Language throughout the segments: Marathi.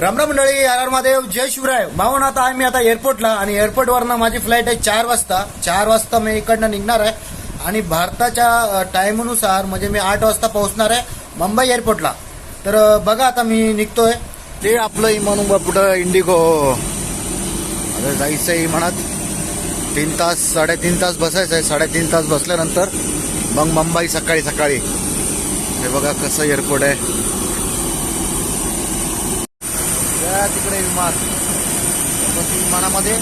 रामराम मंडळी आर महादेव जय शिवराय. भाऊन आता आहे मी आता एअरपोर्टला आणि एअरपोर्टवरनं माझी फ्लाईट आहे चार वाजता. चार वाजता मी इकडनं निघणार आहे. आणि भारताच्या टाईमनुसार म्हणजे मी आठ वाजता पोहोचणार आहे मुंबई एअरपोर्टला. तर बघा आता मी निघतोय. ते आपलं इमानू कुठं? इंडिगो. आता जायचं आहे म्हणत तीन तास साडेतीन तास बसायचं आहे. साडेतीन तास बसल्यानंतर मग मुंबई सकाळी सकाळी. हे बघा कसं एअरपोर्ट आहे. त्या तिकडे विमान. मग ती विमानामध्ये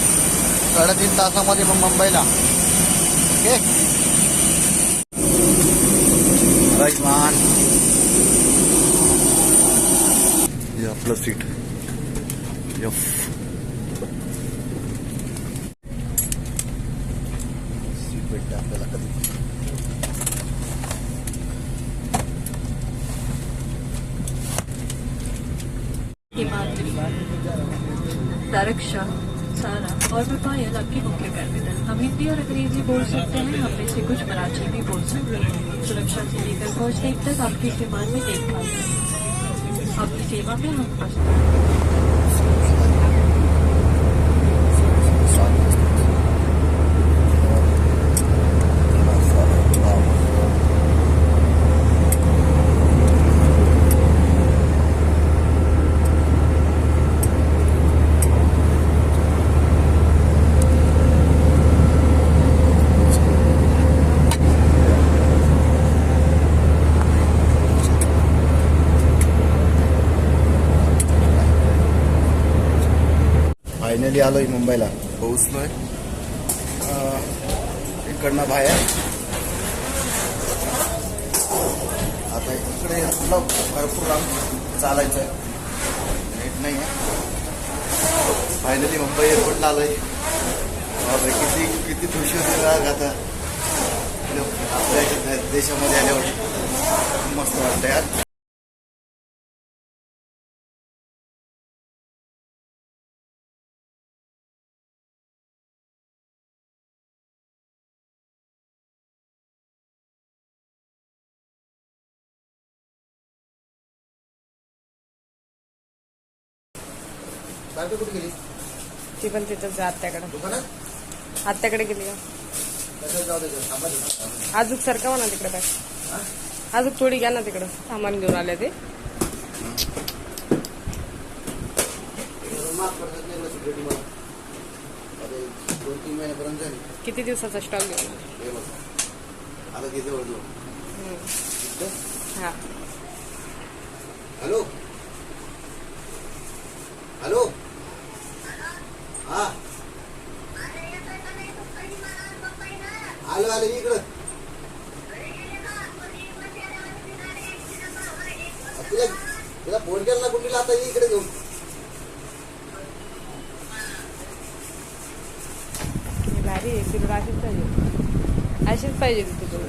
साडेतीन तासामध्ये मग मुंबईला. ओके? विमान. हे आपलं सीट. यफ. सीट भेटते आपल्याला कधी? दरक्षा सारा। और मैं पायल आपकी मुख्य कैपिटल हम हिंदी और अंग्रेज़ी बोल सकते हैं, हम में से कुछ मराठी भी बोल सकते हैं। सुरक्षा से लेकर पहुँचने तक आपकी इस्तेमाल में देखभाल आपकी सेवा में हम पहुँचते हैं। फायनली आलोय मुंबईला. पोहोचलोय. अं, इकडनं बाहेर. आता इकडे भरपूर लांब चालायचं आहे नेट नाही आहे फायनली मुंबई एअरपोर्टला आलोय. बापरे किती किती खुशी होती राग आता. आपल्या देशामध्ये आल्यावर. मस्त वाटतं यार. बायको कुठे गेली ती पण तिथंच आत्याकडे दुकानात आत्याकडे गेली जाऊ दे थांबा तिथं. आजूक सरका म्हणा तिकडे काय हा? आजूक थोडी घ्या ना तिकडं सामान घेऊन आले ते माफ करतात नाही ना security मला. आता एक दोन तीन महिन्यापर्यंत झाली किती दिवसाचा स्टॉक घेऊन हे बघ. आता किती जवळ जवळ हम्म. इथं? हा हॅलो हॅलो तुला तुला फोन केला ना कुठला आता इकडे घेऊन भारी आहे तुला अशीच पाहिजे अशीच पाहिजे तुला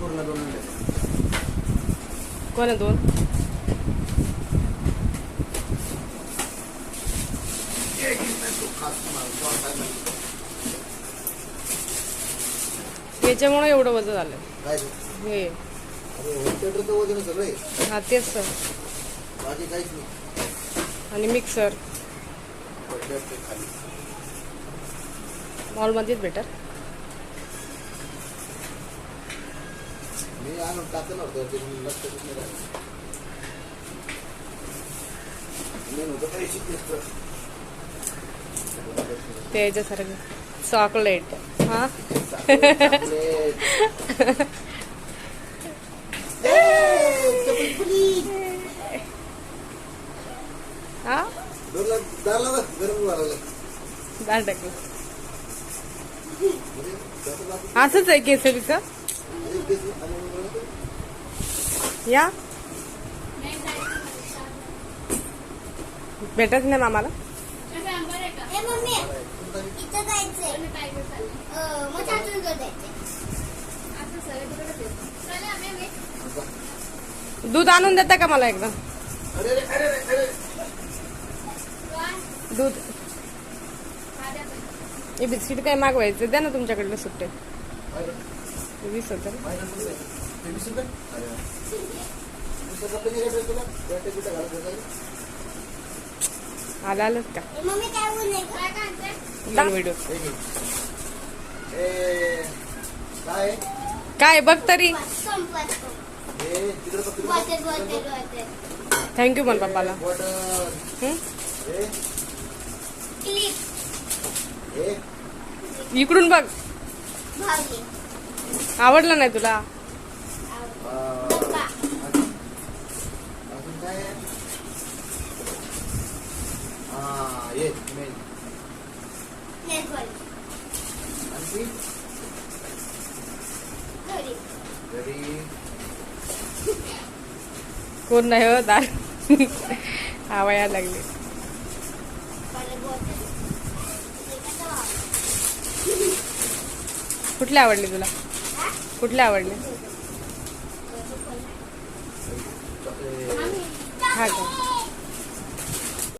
पूर्ण दोन आणले. कोण आहे दोन? याच्यामुळे एवढं वजन झालं? हे. हा तेच नाही. आणि मिक्सर मॉलमध्येच भेटर मी आणून टाकलं होतं ते मी लक्ष देत नाही राहिलं. मी नव्हतं पैसे घेतलं. ते याच्यासारखं चॉकलेट हा चॉकलेट. ए, चपली. हा गरम दाल टाकलं. असंच आहे केसरीचं? या. भेटत नाही जायचंय. दूध आणून देता का मला एकदा अरे अरे अरे अरे अरे दूध. हे बिस्किट काय मागवायचे? द्या ना तुमच्याकडले सुट्टे. वीस होते. आला आलंच का? काय व्हिडिओ बघ तरी. थँक्यू म्हण पप्पाला बॉटल. हं? हे, क्लिप हे. इकडून बघ. आवडलं नाही तुला? कोण नाही हो दार. यायला लागली. कुठली आवडली तुला? कुठले आवडले? हा का?